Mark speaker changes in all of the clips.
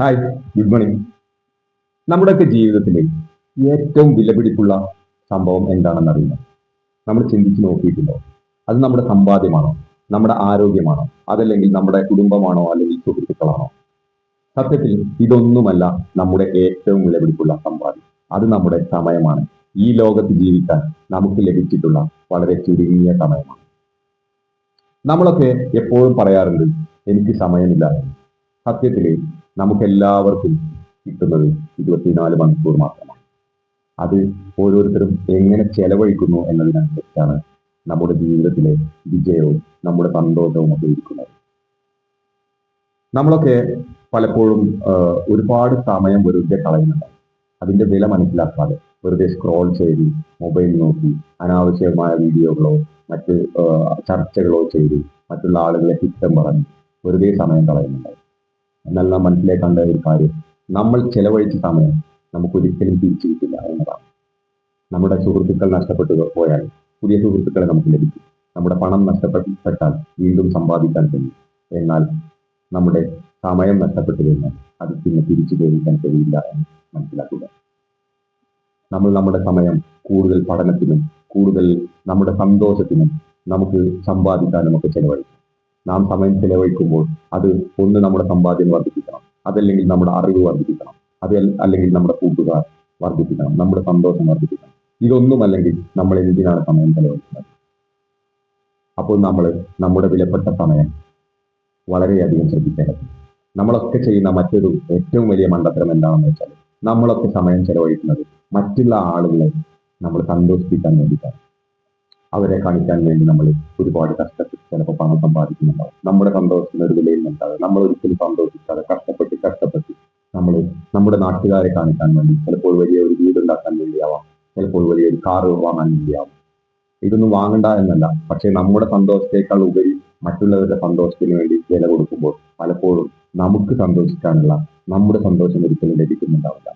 Speaker 1: Hi good morning നമ്മുടെയൊക്കെ ജീവിതത്തിലെ ഏറ്റവും വിലപിടിപ്പുള്ള സംഭവം എന്താണെന്ന് അറിയില്ല നമ്മൾ ചിന്തിച്ച് നോക്കിയിട്ടുണ്ടോ? അത് നമ്മുടെ സമ്പാദ്യമാണോ? നമ്മുടെ ആരോഗ്യമാണോ? അതല്ലെങ്കിൽ നമ്മുടെ കുടുംബമാണോ? അല്ലെങ്കിൽ സുഹൃത്തുക്കളാണോ? സത്യത്തിൽ ഇതൊന്നുമല്ല നമ്മുടെ ഏറ്റവും വിലപിടിപ്പുള്ള സമ്പാദ്യം. അത് നമ്മുടെ സമയമാണ്. ഈ ലോകത്ത് ജീവിക്കാൻ നമുക്ക് ലഭിച്ചിട്ടുള്ള വളരെ ചുരുങ്ങിയ സമയമാണ്. നമ്മളൊക്കെ എപ്പോഴും പറയാറുണ്ട് എനിക്ക് സമയമില്ല എന്ന്. സത്യത്തിൽ നമുക്കെല്ലാവർക്കും കിട്ടുന്നത് ഇരുപത്തിനാല് മണിക്കൂർ മാത്രമാണ്. അത് ഓരോരുത്തരും എങ്ങനെ ചെലവഴിക്കുന്നു എന്നതിനനുസരിച്ചാണ് നമ്മുടെ ജീവിതത്തിലെ വിജയവും നമ്മുടെ സന്തോഷവും ഒക്കെ ഇരിക്കുന്നത്. നമ്മളൊക്കെ പലപ്പോഴും ഒരുപാട് സമയം വെറുതെ കളയുന്നുണ്ട് അതിന്റെ വില മനസ്സിലാക്കാതെ വെറുതെ സ്ക്രോൾ ചെയ്ത് മൊബൈൽ നോക്കി അനാവശ്യമായ വീഡിയോകളോ മറ്റ് ചർച്ചകളോ ചെയ്ത് മറ്റുള്ള ആളുകളെ കുറ്റം പറഞ്ഞ് വെറുതെ സമയം കളയുന്നുണ്ട് എന്നാൽ നാം മനസ്സിലാക്കേണ്ട ഒരു കാര്യം. നമ്മൾ ചെലവഴിച്ച സമയം നമുക്ക് ഒരിക്കലും തിരിച്ചു കിട്ടില്ല എന്നതാണ്. നമ്മുടെ സുഹൃത്തുക്കൾ നഷ്ടപ്പെട്ടു പോയാൽ പുതിയ സുഹൃത്തുക്കളെ നമുക്ക് ലഭിക്കും. നമ്മുടെ പണം നഷ്ടപ്പെട്ടാൽ വീണ്ടും സമ്പാദിക്കാൻ കഴിയും. എന്നാൽ നമ്മുടെ സമയം നഷ്ടപ്പെട്ടു കഴിഞ്ഞാൽ അത് പിന്നെ തിരിച്ചു ലഭിക്കാൻ കഴിയില്ല എന്ന് മനസ്സിലാക്കുക. നമ്മൾ നമ്മുടെ സമയം കൂടുതൽ പഠനത്തിനും കൂടുതൽ നമ്മുടെ സന്തോഷത്തിനും നമുക്ക് സമ്പാദിക്കാനും ഒക്കെ ചെലവഴിക്കും. നാം സമയം ചെലവഴിക്കുമ്പോൾ അത് ഒന്ന് നമ്മുടെ സമ്പാദ്യം വർദ്ധിപ്പിക്കണം. അതല്ലെങ്കിൽ നമ്മുടെ അറിവ് വർദ്ധിപ്പിക്കണം. അത് അല്ലെങ്കിൽ നമ്മുടെ കൂട്ടുകാർ വർദ്ധിപ്പിക്കണം. നമ്മുടെ സന്തോഷം വർദ്ധിപ്പിക്കണം. ഇതൊന്നുമല്ലെങ്കിൽ നമ്മൾ എന്തിനാണ് സമയം ചെലവഴിക്കുന്നത്? അപ്പോൾ നമ്മൾ നമ്മുടെ വിലപ്പെട്ട സമയം വളരെയധികം ശ്രദ്ധിക്കേണ്ടത് നമ്മളൊക്കെ ചെയ്യുന്ന മറ്റൊരു ഏറ്റവും വലിയ മണ്ടത്തരം എന്താണെന്ന് വെച്ചാൽ നമ്മളൊക്കെ സമയം ചെലവഴിക്കുന്നത് മറ്റുള്ള ആളുകളെ നമ്മൾ സന്തോഷിപ്പിക്കാൻ വേണ്ടിയിട്ടാണ്. അവരെ കാണിക്കാൻ വേണ്ടി നമ്മൾ ഒരുപാട് കഷ്ടപ്പെട്ട് ചിലപ്പോൾ പണം സമ്പാദിക്കുന്നുണ്ടാവും. നമ്മുടെ സന്തോഷത്തിന് ഒരു വിലയിൽ വിലയുന്നുണ്ടാവും നമ്മൾ ഒരിക്കലും സന്തോഷിക്കാതെ കഷ്ടപ്പെട്ട് കഷ്ടപ്പെട്ട് നമ്മൾ നമ്മുടെ നാട്ടുകാരെ കാണിക്കാൻ വേണ്ടി ചിലപ്പോൾ വലിയ ഒരു വീടുണ്ടാക്കാൻ വേണ്ടിയാവാം. ചിലപ്പോൾ വലിയൊരു കാറ് വാങ്ങാൻ വേണ്ടിയാവാം. ഇതൊന്നും വാങ്ങണ്ട എന്നല്ല. പക്ഷേ നമ്മുടെ സന്തോഷത്തേക്കാൾ ഉപരി മറ്റുള്ളവരുടെ സന്തോഷത്തിന് വേണ്ടി വില കൊടുക്കുമ്പോൾ പലപ്പോഴും നമുക്ക് സന്തോഷിക്കാനുള്ള നമ്മുടെ സന്തോഷം ഒരിക്കലും ലഭിക്കുന്നുണ്ടാവില്ല.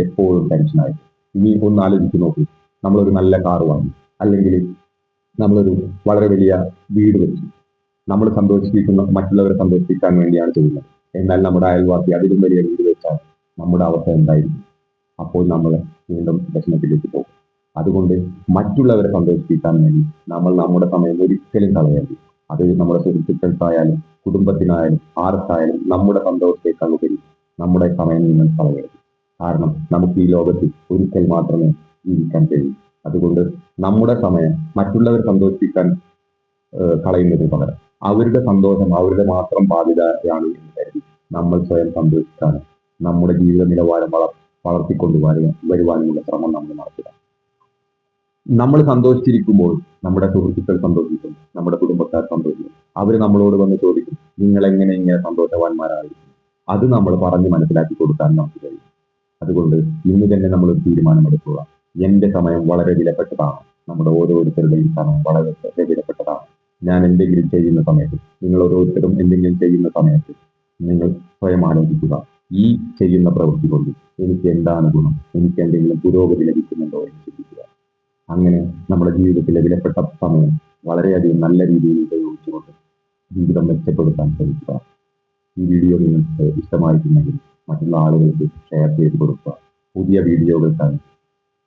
Speaker 1: എപ്പോഴും ടെൻഷനായി ഇനി ഒന്ന് ആലോചിച്ച് നോക്കി. നമ്മളൊരു നല്ല കാറ് വാങ്ങി. അല്ലെങ്കിൽ നമ്മളൊരു വളരെ വലിയ വീട് വെച്ചു. നമ്മൾ സന്തോഷിപ്പിക്കുന്ന മറ്റുള്ളവരെ സന്തോഷിപ്പിക്കാൻ വേണ്ടിയാണ് ചെയ്യുന്നത്. എന്നാൽ നമ്മുടെ അയൽവാസി അതിലും വലിയ വീട് വെച്ചാൽ നമ്മുടെ അവസ്ഥ എന്തായിരിക്കും? അപ്പോൾ നമ്മൾ വീണ്ടും വിഷമത്തിലേക്ക് പോകും. അതുകൊണ്ട് മറ്റുള്ളവരെ സന്തോഷിപ്പിക്കാൻ വേണ്ടി നമ്മൾ നമ്മുടെ സമയം ഒരിക്കലും കളയരുത്. അത് നമ്മുടെ സുഹൃത്തുക്കൾക്കായാലും കുടുംബത്തിനായാലും ആർക്കായാലും നമ്മുടെ സന്തോഷത്തേക്കാൾ ഉപരി നമ്മുടെ സമയം നിങ്ങൾ കളയരുത്. കാരണം നമുക്ക് ഈ ലോകത്ത് ഒരിക്കൽ മാത്രമേ ജീവിക്കാൻ കഴിയൂ. അതുകൊണ്ട് നമ്മുടെ സമയം മറ്റുള്ളവർ സന്തോഷിപ്പിക്കാൻ കളയുന്നതിന് പകരം അവരുടെ സന്തോഷം അവരുടെ മാത്രം ബാധ്യതയാണ് എന്ന് കരുതി നമ്മൾ സ്വയം സന്തോഷിക്കാനും നമ്മുടെ ജീവിത നിലവാരം വളർ വളർത്തിക്കൊണ്ട് വരു- വരുവാനുമുള്ള ശ്രമം നമ്മൾ നടത്തുക. നമ്മൾ സന്തോഷിച്ചിരിക്കുമ്പോൾ നമ്മുടെ സുഹൃത്തുക്കൾ സന്തോഷിക്കും നമ്മുടെ കുടുംബക്കാർ സന്തോഷിക്കും അവർ നമ്മളോട് വന്ന് ചോദിക്കും നിങ്ങൾ എങ്ങനെ ഇങ്ങനെ സന്തോഷവാന്മാരായിരിക്കും അത് നമ്മൾ പറഞ്ഞ് മനസ്സിലാക്കി കൊടുക്കാൻ നമുക്ക് കഴിയും. അതുകൊണ്ട് ഇന്ന് തന്നെ നമ്മൾ തീരുമാനമെടുക്കുക. എന്റെ സമയം വളരെ വിലപ്പെട്ടതാണ്. നമ്മുടെ ഓരോരുത്തരുടെയും സമയം വളരെ വിലപ്പെട്ടതാണ്. ഞാൻ എന്തെങ്കിലും ചെയ്യുന്ന സമയത്ത് നിങ്ങൾ ഓരോരുത്തരും എന്തെങ്കിലും ചെയ്യുന്ന സമയത്ത് നിങ്ങൾ സ്വയം ആലോചിക്കുക. ഈ ചെയ്യുന്ന പ്രവൃത്തി കൊണ്ട് എനിക്ക് എന്താണ് ഗുണം? എനിക്ക് എന്തെങ്കിലും പുരോഗതി ലഭിക്കുന്നുണ്ടോ എന്ന് ചിന്തിക്കുക. അങ്ങനെ നമ്മുടെ ജീവിതത്തിലെ വിലപ്പെട്ട സമയം വളരെയധികം നല്ല രീതിയിൽ ഉപയോഗിച്ചുകൊണ്ട് ജീവിതം മെച്ചപ്പെടുത്താൻ ശ്രമിക്കുക. ഈ വീഡിയോ നിങ്ങൾക്ക് ഇഷ്ടമായിട്ടുണ്ടെങ്കിൽ മറ്റുള്ള ആളുകൾക്ക് ഷെയർ ചെയ്ത് കൊടുക്കുക. പുതിയ വീഡിയോകൾക്കായി